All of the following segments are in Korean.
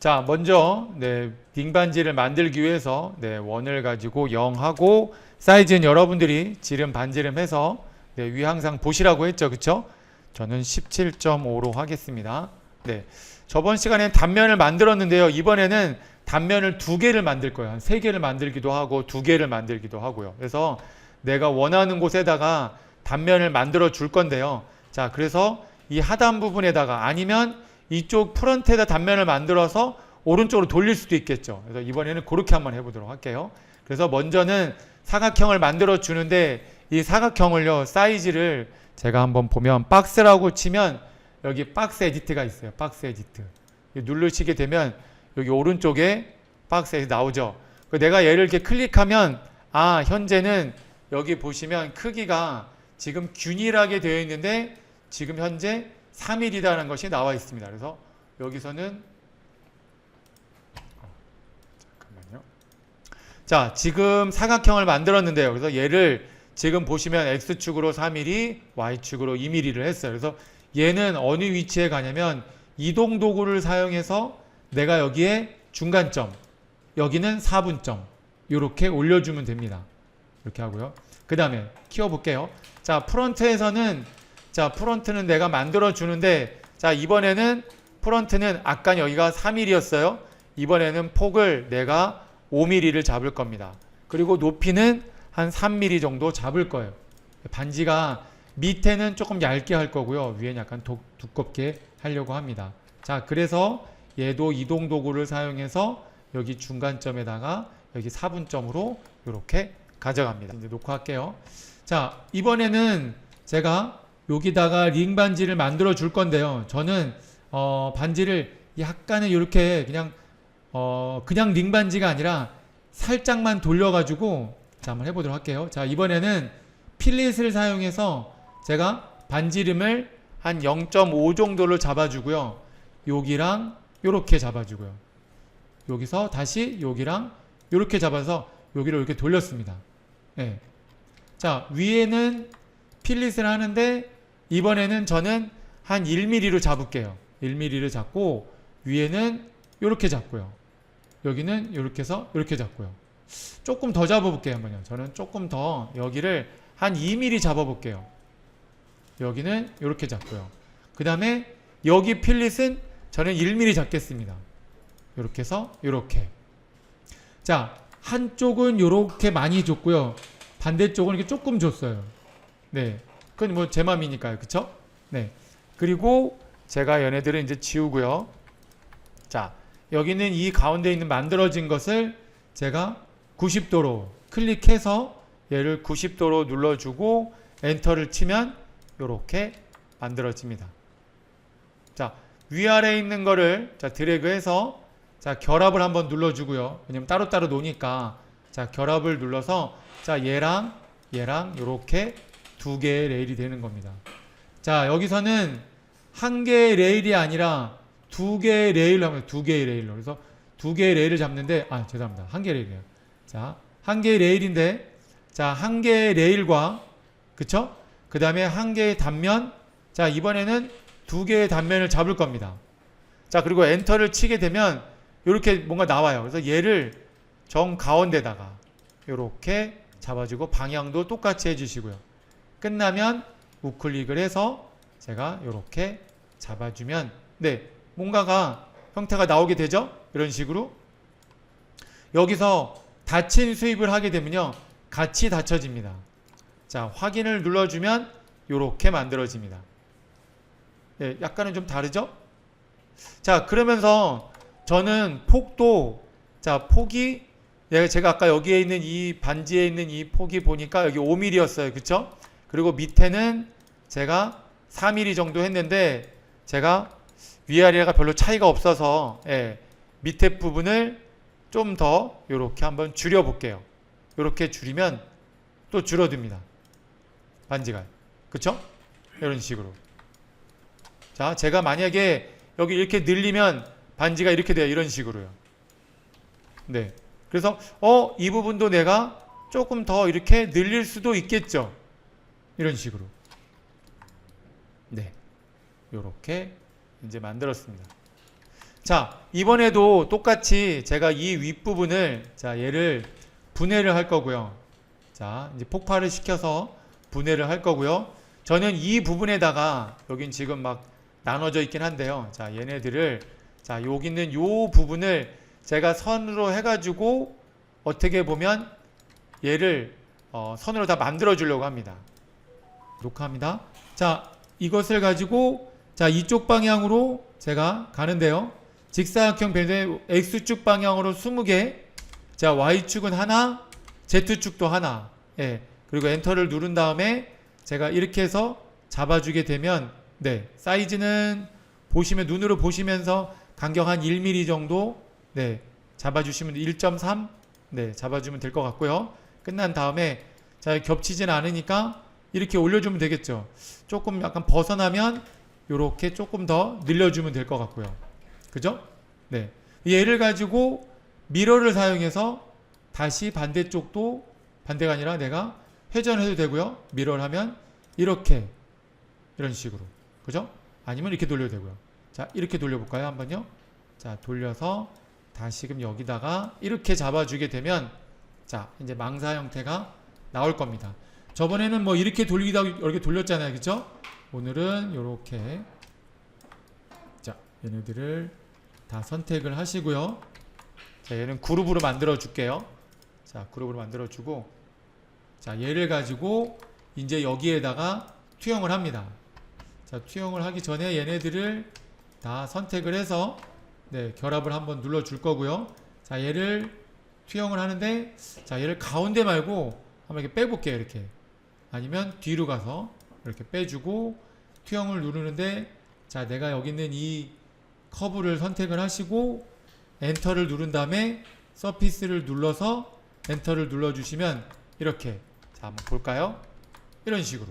자, 먼저 네, 빙반지를 만들기 위해서 네, 원을 가지고 0하고 사이즈는 여러분들이 지름 반지름 해서 네, 위 항상 보시라고 했죠. 그쵸? 저는 17.5로 하겠습니다. 네. 저번 시간에 단면을 만들었는데요. 이번에는 단면을 두 개를 만들 거예요. 한 세 개를 만들기도 하고 두 개를 만들기도 하고요. 그래서 내가 원하는 곳에다가 단면을 만들어 줄 건데요. 자, 그래서 이 하단 부분에다가 아니면 이쪽 프런트에다 단면을 만들어서 오른쪽으로 돌릴 수도 있겠죠. 그래서 이번에는 그렇게 한번 해보도록 할게요. 그래서 먼저는 사각형을 만들어 주는데 이 사각형을요 사이즈를 제가 한번 보면 박스라고 치면 여기 박스 에디트가 있어요. 박스 에디트 누르시게 되면 여기 오른쪽에 박스 에디트 나오죠. 그 내가 얘를 이렇게 클릭하면 아 현재는 여기 보시면 크기가 지금 균일하게 되어 있는데 지금 현재 3mm라는 것이 나와 있습니다. 그래서 여기서는 어, 잠깐만요. 자, 지금 사각형을 만들었는데요. 그래서 얘를 지금 보시면 x축으로 3mm, y축으로 2mm를 했어요. 그래서 얘는 어느 위치에 가냐면 이동 도구를 사용해서 내가 여기에 중간점, 여기는 4분점 이렇게 올려주면 됩니다. 이렇게 하고요. 그 다음에 키워볼게요. 자, 프론트에서는 자, 프론트는 내가 만들어 주는데 자, 이번에는 프론트는 아까 여기가 3mm였어요. 이번에는 폭을 내가 5mm를 잡을 겁니다. 그리고 높이는 한 3mm 정도 잡을 거예요. 반지가 밑에는 조금 얇게 할 거고요. 위에는 약간 도, 두껍게 하려고 합니다. 자, 그래서 얘도 이동 도구를 사용해서 여기 중간점에다가 여기 4분점으로 이렇게 가져갑니다. 이제 놓고 할게요. 자, 이번에는 제가 여기다가 링 반지를 만들어 줄 건데요. 저는 어, 반지를 약간은 이렇게 그냥 어, 그냥 링 반지가 아니라 살짝만 돌려가지고 자 한번 해보도록 할게요. 자 이번에는 필릿을 사용해서 제가 반지 름을 한 0.5 정도를 잡아주고요. 여기랑 이렇게 잡아주고요. 여기서 다시 여기랑 이렇게 잡아서 여기를 이렇게 돌렸습니다. 예. 자 위에는 필릿을 하는데 이번에는 저는 한 1mm로 잡을게요. 1mm를 잡고 위에는 이렇게 잡고요. 여기는 이렇게 해서 이렇게 잡고요. 조금 더 잡아볼게요. 한번요. 저는 조금 더 여기를 한 2mm 잡아볼게요. 여기는 이렇게 잡고요. 그 다음에 여기 필릿은 저는 1mm 잡겠습니다. 이렇게 해서 이렇게. 자, 한쪽은 이렇게 많이 줬고요. 반대쪽은 이렇게 조금 줬어요. 네. 그건 뭐 제 맘이니까요. 그쵸? 네. 그리고 제가 얘네들을 이제 지우고요. 자, 여기는 이 가운데 있는 만들어진 것을 제가 90도로 클릭해서 얘를 90도로 눌러주고 엔터를 치면 이렇게 만들어집니다. 자, 위아래에 있는 거를 자 드래그해서 자 결합을 한번 눌러주고요. 왜냐면 따로따로 노니까 자 결합을 눌러서 자 얘랑 얘랑 이렇게 두 개의 레일이 되는 겁니다. 자 여기서는 한 개의 레일이 아니라 두 개의 레일로 하면 두 개의 레일로 그래서 두 개의 레일을 잡는데 아 죄송합니다 한 개의 레일이에요. 자 한 개의 레일인데 자 한 개의 레일과 그쵸? 그 다음에 한 개의 단면 자 이번에는 두 개의 단면을 잡을 겁니다. 자 그리고 엔터를 치게 되면 이렇게 뭔가 나와요. 그래서 얘를 정 가운데다가 이렇게 잡아주고 방향도 똑같이 해주시고요. 끝나면 우클릭을 해서 제가 이렇게 잡아주면 네 뭔가가 형태가 나오게 되죠. 이런 식으로 여기서 닫힌 수입을 하게 되면요 같이 닫혀집니다. 자 확인을 눌러주면 이렇게 만들어집니다. 네, 약간은 좀 다르죠? 자 그러면서 저는 폭도 자 폭이 예, 제가 아까 여기에 있는 이 반지에 있는 이 폭이 보니까 여기 5mm였어요. 그쵸? 그리고 밑에는 제가 4mm 정도 했는데 제가 위아래가 별로 차이가 없어서 예, 밑에 부분을 좀 더 이렇게 한번 줄여 볼게요. 이렇게 줄이면 또 줄어듭니다. 반지가. 그쵸? 이런 식으로. 자, 제가 만약에 여기 이렇게 늘리면 반지가 이렇게 돼요. 이런 식으로요. 네. 그래서 어, 이 부분도 내가 조금 더 이렇게 늘릴 수도 있겠죠. 이런 식으로. 네. 요렇게 이제 만들었습니다. 자, 이번에도 똑같이 제가 이 윗부분을 자 얘를 분해를 할 거고요. 자 이제 폭발을 시켜서 분해를 할 거고요. 저는 이 부분에다가 여긴 지금 막 나눠져 있긴 한데요. 자 얘네들을 자 여기 있는 요 부분을 제가 선으로 해가지고 어떻게 보면 얘를 어, 선으로 다 만들어 주려고 합니다. 녹화합니다. 자 이것을 가지고 자 이쪽 방향으로 제가 가는데요. 직사각형 배도의 x축 방향으로 20개 자 y축은 하나 z축도 하나 예 그리고 엔터를 누른 다음에 제가 이렇게 해서 잡아주게 되면 네 사이즈는 보시면 눈으로 보시면서 간격 한 1mm 정도 네 잡아주시면 1.3 네 잡아주면 될 것 같고요 끝난 다음에 자 겹치진 않으니까 이렇게 올려주면 되겠죠. 조금 약간 벗어나면 이렇게 조금 더 늘려주면 될 것 같고요. 그죠? 네. 얘를 가지고 미러를 사용해서 다시 반대쪽도 반대가 아니라 내가 회전해도 되고요. 미러를 하면 이렇게 이런 식으로. 그죠? 아니면 이렇게 돌려도 되고요. 자 이렇게 돌려볼까요? 한번요. 자 돌려서 다시금 여기다가 이렇게 잡아주게 되면 자 이제 망사 형태가 나올 겁니다 저번에는 뭐 이렇게 하고 이렇게 돌렸잖아요. 그죠? 오늘은 이렇게. 자 얘네들을 다 선택을 하시고요. 자 얘는 그룹으로 만들어 줄게요. 자 그룹으로 만들어 주고. 자 얘를 가지고 이제 여기에다가 투영을 합니다. 자 투영을 하기 전에 얘네들을 다 선택을 해서 네 결합을 한번 눌러 줄 거고요. 자 얘를 투영을 하는데 자 얘를 가운데 말고 한번 이렇게 빼볼게요 이렇게 아니면 뒤로 가서 이렇게 빼주고 투영을 누르는데 자 내가 여기 있는 이 커브를 선택을 하시고 엔터를 누른 다음에 서피스를 눌러서 엔터를 눌러 주시면 이렇게. 자 한번 볼까요? 이런 식으로.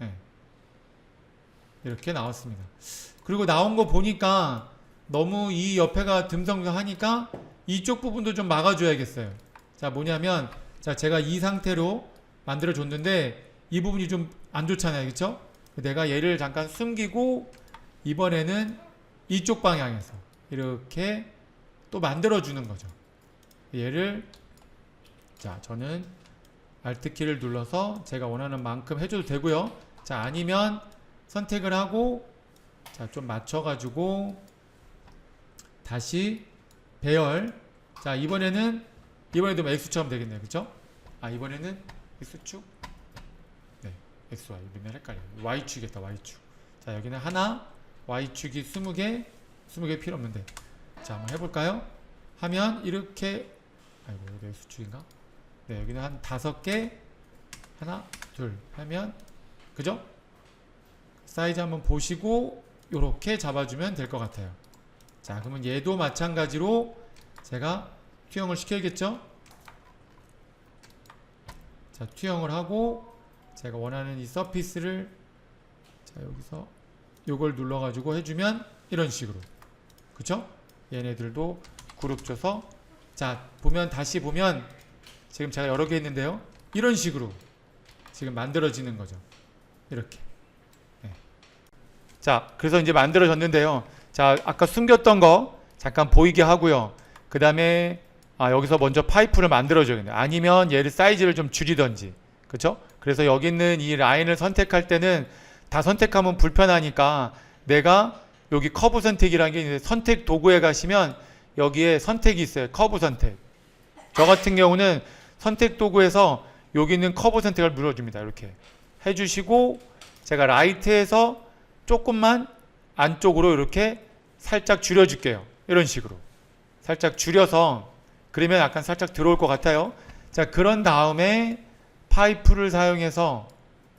예. 이렇게 나왔습니다. 그리고 나온 거 보니까 너무 이 옆에가 듬성하니까 이쪽 부분도 좀 막아줘야겠어요. 자 뭐냐면 자 제가 이 상태로 만들어 줬는데 이 부분이 좀 안 좋잖아요. 그쵸? 내가 얘를 잠깐 숨기고 이번에는 이쪽 방향에서 이렇게 또 만들어 주는 거죠. 얘를 자 저는 Alt키를 눌러서 제가 원하는 만큼 해줘도 되고요. 자 아니면 선택을 하고 자 좀 맞춰 가지고 다시 배열. 자 이번에는 이번에도 뭐 X처럼 되겠네요. 그쵸? 아 이번에는 X축? 네 XY 맨날 헷갈려요 Y축이겠다 Y축. 자 여기는 하나 Y축이 20개 20개 필요 없는데. 자 한번 해볼까요? 하면 이렇게 아이고 여기 X축인가? 네 여기는 한 다섯 개 하나 둘 하면 그죠? 사이즈 한번 보시고 요렇게 잡아주면 될 것 같아요. 자 그러면 얘도 마찬가지로 제가 투영을 시켜야겠죠 자 투영을 하고 제가 원하는 이 서피스를 자 여기서 요걸 눌러 가지고 해 주면 이런 식으로. 그쵸? 얘네들도 그룹 줘서. 자 보면 다시 보면 지금 제가 여러 개 있는데요. 이런 식으로 지금 만들어지는 거죠. 이렇게. 네. 자 그래서 이제 만들어졌는데요. 자 아까 숨겼던 거 잠깐 보이게 하고요. 그 다음에 아, 여기서 먼저 파이프를 만들어줘야겠네요 아니면 얘를 사이즈를 좀 줄이던지. 그쵸? 그래서 여기 있는 이 라인을 선택할 때는 다 선택하면 불편하니까 내가 여기 커브 선택이라는 게 있는데 선택 도구에 가시면 여기에 선택이 있어요. 커브 선택. 저 같은 경우는 선택 도구에서 여기 있는 커브 선택을 눌러줍니다. 이렇게. 해주시고 제가 라이트에서 조금만 안쪽으로 이렇게 살짝 줄여줄게요. 이런 식으로. 살짝 줄여서 그러면 약간 살짝 들어올 것 같아요. 자 그런 다음에 파이프를 사용해서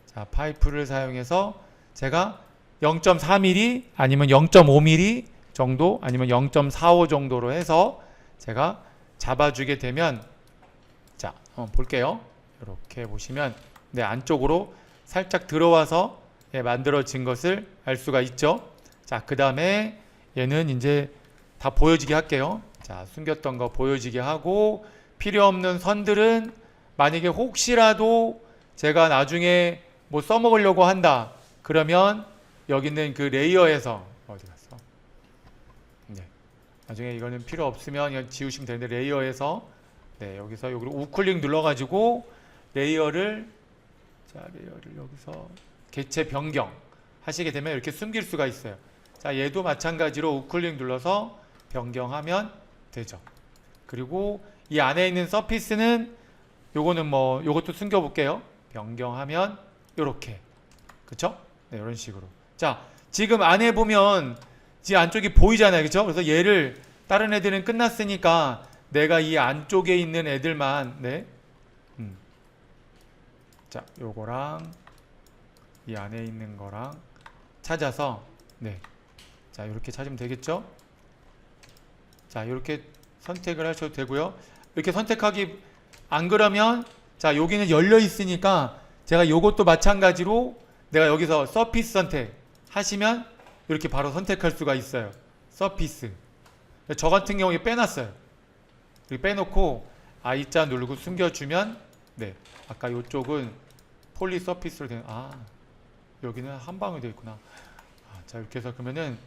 자 파이프를 사용해서 제가 0.4mm 아니면 0.5mm 정도 아니면 0.45 정도로 해서 제가 잡아주게 되면 자 한번 볼게요. 이렇게 보시면 네 안쪽으로 살짝 들어와서 예, 만들어진 것을 알 수가 있죠? 자 그 다음에 얘는 이제 다 보여지게 할게요 자 숨겼던 거 보여지게 하고 필요 없는 선들은 만약에 혹시라도 제가 나중에 뭐 써먹으려고 한다 그러면 여기 있는 그 레이어에서 어디 갔어? 네. 나중에 이거는 필요 없으면 그냥 지우시면 되는데 레이어에서 네 여기서 여기로 우클릭 눌러 가지고 레이어를 자 레이어를 여기서 개체 변경 하시게 되면 이렇게 숨길 수가 있어요. 자 얘도 마찬가지로 우클릭 눌러서 변경하면 되죠. 그리고 이 안에 있는 서피스는 요거는 뭐 요것도 숨겨 볼게요. 변경하면 요렇게. 그쵸? 네, 이런 식으로. 자, 지금 안에 보면 지 안쪽이 보이잖아요. 그쵸? 그래서 얘를 다른 애들은 끝났으니까 내가 이 안쪽에 있는 애들만 네. 음. 자, 요거랑 이 안에 있는 거랑 찾아서 네. 자, 이렇게 찾으면 되겠죠? 자, 이렇게 선택을 하셔도 되고요. 이렇게 선택하기 안 그러면 자, 여기는 열려 있으니까 제가 요것도 마찬가지로 내가 여기서 서피스 선택 하시면 이렇게 바로 선택할 수가 있어요. 서피스. 저 같은 경우에 빼놨어요. 빼놓고 I자 누르고 숨겨주면 네 아까 요쪽은 폴리 서피스로 된아 여기는 한 방울 되어 있구나. 아, 자 이렇게 해서 그러면은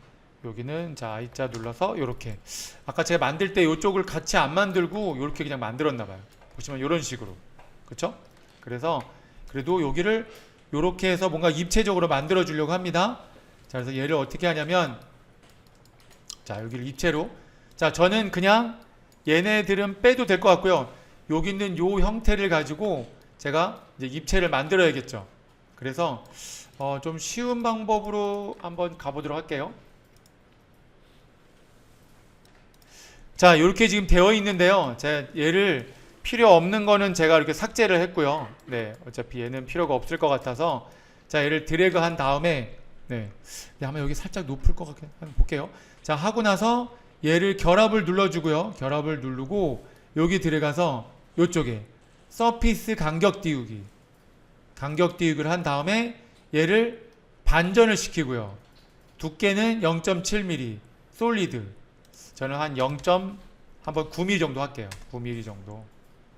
여기는 자 I자 눌러서 이렇게 아까 제가 만들 때 요쪽을 같이 안 만들고 이렇게 그냥 만들었나 봐요. 보시면 이런 식으로 그렇죠? 그래서 그래도 여기를 이렇게 해서 뭔가 입체적으로 만들어 주려고 합니다. 자, 그래서 얘를 어떻게 하냐면 자, 여기를 입체로 자, 저는 그냥 얘네들은 빼도 될 것 같고요. 여기 있는 요 형태를 가지고 제가 이제 입체를 만들어야겠죠. 그래서 어, 좀 쉬운 방법으로 한번 가보도록 할게요. 자, 이렇게 지금 되어 있는데요. 제가 얘를 필요 없는 거는 제가 이렇게 삭제를 했고요. 네, 어차피 얘는 필요가 없을 것 같아서 자 얘를 드래그 한 다음에 네, 네 아마 여기 살짝 높을 것 같긴 한번 볼게요. 자 하고 나서 얘를 결합을 눌러주고요. 결합을 누르고 여기 들어가서 이쪽에 서피스 간격 띄우기 간격 띄우기를 한 다음에 얘를 반전을 시키고요. 두께는 0.7mm 솔리드 저는 한 0. 한번 9mm 정도 할게요. 9mm 정도.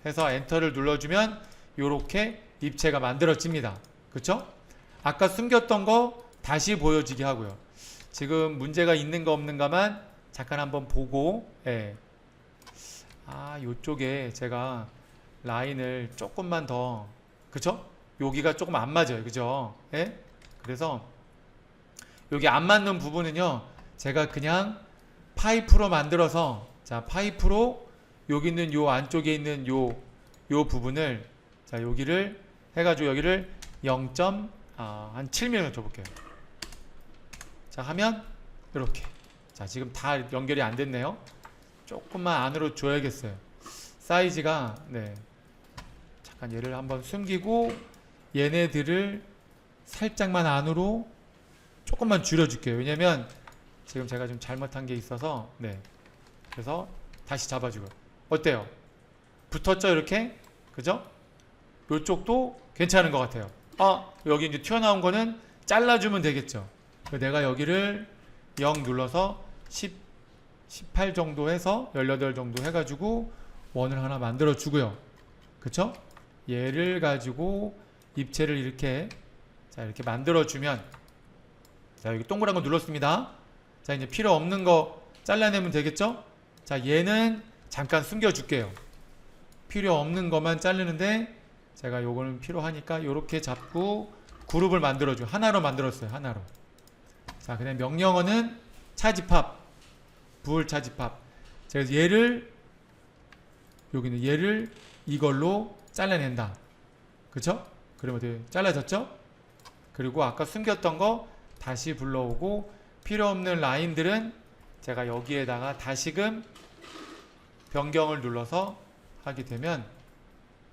해서 엔터를 눌러주면 이렇게 입체가 만들어집니다. 그쵸? 아까 숨겼던 거 다시 보여지게 하고요. 지금 문제가 있는가 없는가만 잠깐 한번 보고 예. 아 요쪽에 제가 라인을 조금만 더 그쵸? 여기가 조금 안 맞아요. 그죠? 예? 그래서 여기 안 맞는 부분은요. 제가 그냥 파이프로 만들어서 자 파이프로 여기 있는 요 안쪽에 있는 요, 요 부분을 자 여기를 해가지고 여기를 0. 아, 한 7mm 줘볼게요. 자 하면 이렇게 자 지금 다 연결이 안 됐네요. 조금만 안으로 줘야겠어요. 사이즈가 네 잠깐 얘를 한번 숨기고 얘네들을 살짝만 안으로 조금만 줄여줄게요. 왜냐면 지금 제가 좀 잘못한 게 있어서 네 그래서 다시 잡아주고 어때요? 붙었죠 이렇게 그죠? 요쪽도 괜찮은 것 같아요. 아 여기 이제 튀어나온 거는 잘라주면 되겠죠. 내가 여기를 0 눌러서 10, 18 정도 해서 18 정도 해가지고 원을 하나 만들어 주고요. 그쵸? 얘를 가지고 입체를 이렇게 자 이렇게 만들어 주면 자 여기 동그란 거 눌렀습니다. 자 이제 필요 없는 거 잘라내면 되겠죠? 자 얘는 잠깐 숨겨줄게요. 필요 없는 것만 자르는데 제가 요거는 필요하니까 이렇게 잡고 그룹을 만들어줘. 하나로 만들었어요. 하나로. 자, 그다음 명령어는 차집합, 부을 차집합. 그래서 얘를 여기는 얘를 이걸로 잘라낸다. 그쵸? 그러면 어떻게 잘라졌죠? 그리고 아까 숨겼던 거 다시 불러오고 필요 없는 라인들은 제가 여기에다가 다시금 변경을 눌러서 하게 되면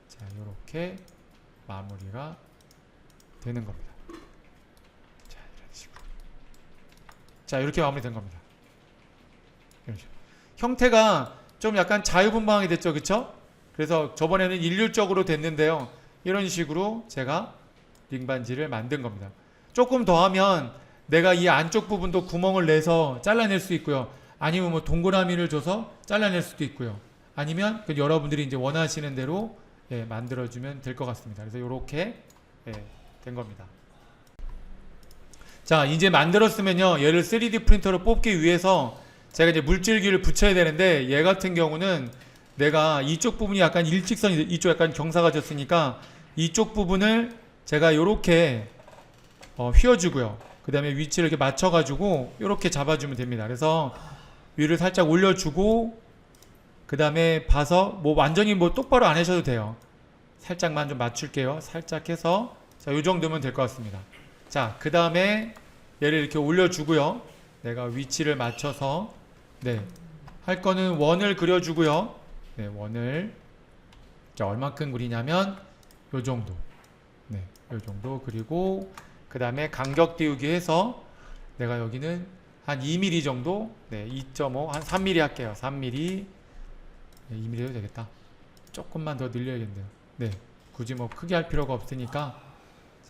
자 이렇게 마무리가 되는 겁니다. 자 이런 식으로 자 이렇게 마무리된 겁니다. 형태가 좀 약간 자유분방하게 됐죠, 그렇죠? 그래서 저번에는 일률적으로 됐는데요. 이런 식으로 제가 링반지를 만든 겁니다. 조금 더 하면 내가 이 안쪽 부분도 구멍을 내서 잘라낼 수 있고요. 아니면 뭐 동그라미를 줘서 잘라낼 수도 있고요. 아니면 그 여러분들이 이제 원하시는 대로 예, 만들어주면 될 것 같습니다. 그래서 이렇게 예, 된 겁니다. 자, 이제 만들었으면요. 얘를 3D 프린터로 뽑기 위해서 제가 이제 물줄기를 붙여야 되는데 얘 같은 경우는 내가 이쪽 부분이 약간 일직선이 이쪽 약간 경사가 졌으니까 이쪽 부분을 제가 요렇게 어, 휘어주고요. 그 다음에 위치를 이렇게 맞춰가지고 이렇게 잡아주면 됩니다. 그래서 위를 살짝 올려주고 그 다음에 봐서 뭐 완전히 뭐 똑바로 안 하셔도 돼요. 살짝만 좀 맞출게요. 살짝 해서 자, 요 정도면 될 것 같습니다. 자, 그 다음에 얘를 이렇게 올려주고요. 내가 위치를 맞춰서 네, 할 거는 원을 그려주고요. 네, 원을 자, 얼마큼 그리냐면 요 정도. 네, 요 정도 그리고 그 다음에 간격 띄우기 해서 내가 여기는 한 2mm 정도, 네, 2.5, 한 3mm 할게요. 3mm, 네, 2mm 해도 되겠다. 조금만 더 늘려야겠네요. 네, 굳이 뭐 크게 할 필요가 없으니까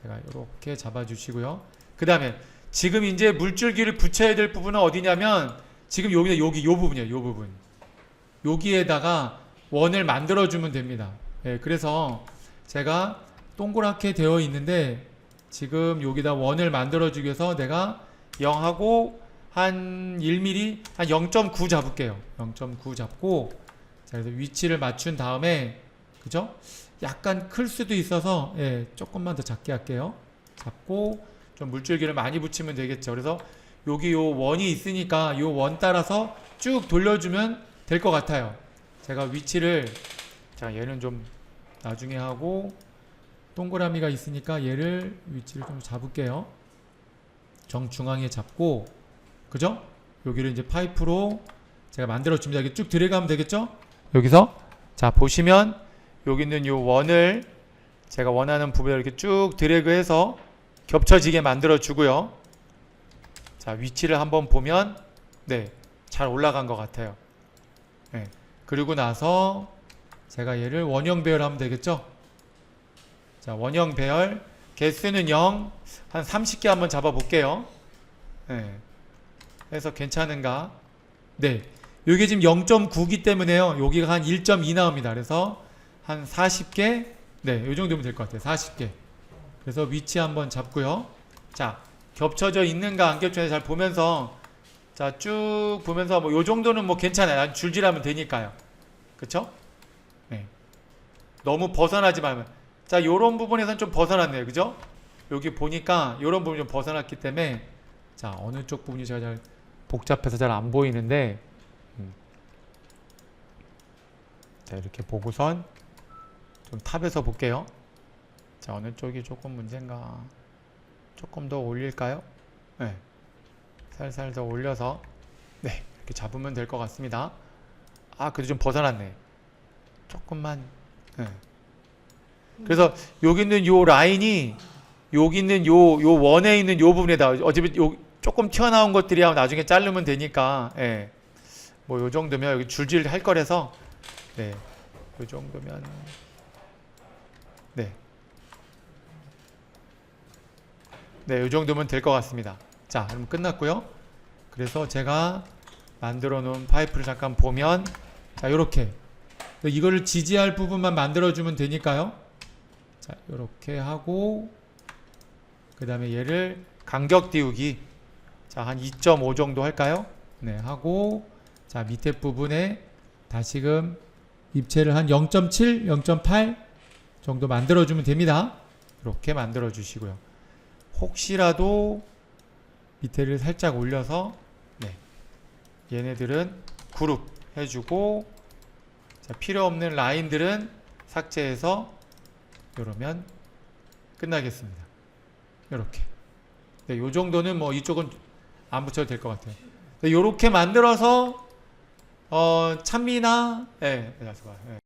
제가 이렇게 잡아주시고요. 그 다음에 지금 이제 물줄기를 붙여야 될 부분은 어디냐면 지금 여기 여기 요 부분이에요. 요 부분. 여기에다가 원을 만들어 주면 됩니다. 예, 그래서 제가 동그랗게 되어 있는데 지금 여기다 원을 만들어 주기 위해서 내가 0하고 한 1mm 한 0.9 잡을게요. 0.9 잡고 자, 그래서 위치를 맞춘 다음에 그죠? 약간 클 수도 있어서 예, 조금만 더 작게 할게요. 잡고 좀 물줄기를 많이 붙이면 되겠죠. 그래서 여기 요 원이 있으니까 요 원 따라서 쭉 돌려주면 될 것 같아요. 제가 위치를 자 얘는 좀 나중에 하고 동그라미가 있으니까 얘를 위치를 좀 잡을게요. 정중앙에 잡고 그죠? 여기를 이제 파이프로 제가 만들어 줍니다. 이렇게 쭉 들어가면 되겠죠? 여기서 자 보시면 여기 있는 요 원을 제가 원하는 부분에 이렇게 쭉 드래그해서 겹쳐지게 만들어 주고요. 자 위치를 한번 보면 네 잘 올라간 것 같아요. 네. 그리고 나서 제가 얘를 원형 배열하면 되겠죠? 자 원형 배열 개수는 0, 한 30개 한번 잡아 볼게요. 네. 그래서 괜찮은가? 네. 요게 지금 0.9기 때문에요. 여기가 한 1.2 나옵니다. 그래서 한 40개, 네, 요 정도면 될 것 같아요. 40개. 그래서 위치 한번 잡고요. 자, 겹쳐져 있는가 안 겹쳐져 잘 보면서 자, 쭉 보면서 뭐 요 정도는 뭐 괜찮아요. 난 줄질하면 되니까요. 그쵸? 네. 너무 벗어나지 말면. 자, 요런 부분에선 좀 벗어났네요. 그죠? 여기 보니까 요런 부분이 좀 벗어났기 때문에 자, 어느 쪽 부분이 제가 잘 복잡해서 잘 안 보이는데 음. 자, 이렇게 보고선 좀 탑에서 볼게요. 자, 어느 쪽이 조금 문제인가? 조금 더 올릴까요? 네. 살살 더 올려서 네, 이렇게 잡으면 될 것 같습니다. 아, 그래도 좀 벗어났네. 조금만. 네. 그래서 여기 있는 요 라인이 여기 있는 요, 요 원에 있는 요 부분에다 어차피 요 조금 튀어나온 것들이 야 나중에 자르면 되니까 예. 뭐 요 정도면 여기 줄질 할 거라서 네. 요 정도면 네. 네, 요 정도면 될 것 같습니다. 자, 그럼 끝났고요. 그래서 제가 만들어 놓은 파이프를 잠깐 보면 자, 요렇게 이거를 지지할 부분만 만들어 주면 되니까요. 자, 요렇게 하고 그 다음에 얘를 간격 띄우기 자, 한 2.5 정도 할까요? 네, 하고 자, 밑에 부분에 다시금 입체를 한 0.7, 0.8 정도 만들어 주면 됩니다. 이렇게 만들어 주시고요. 혹시라도 밑에를 살짝 올려서 네. 얘네들은 그룹 해주고 자, 필요 없는 라인들은 삭제해서 이러면 끝나겠습니다. 이렇게. 네, 요 정도는 뭐 이쪽은 안 붙여도 될 것 같아요. 네, 요렇게 만들어서 어, 찬미나 예, 네, 네.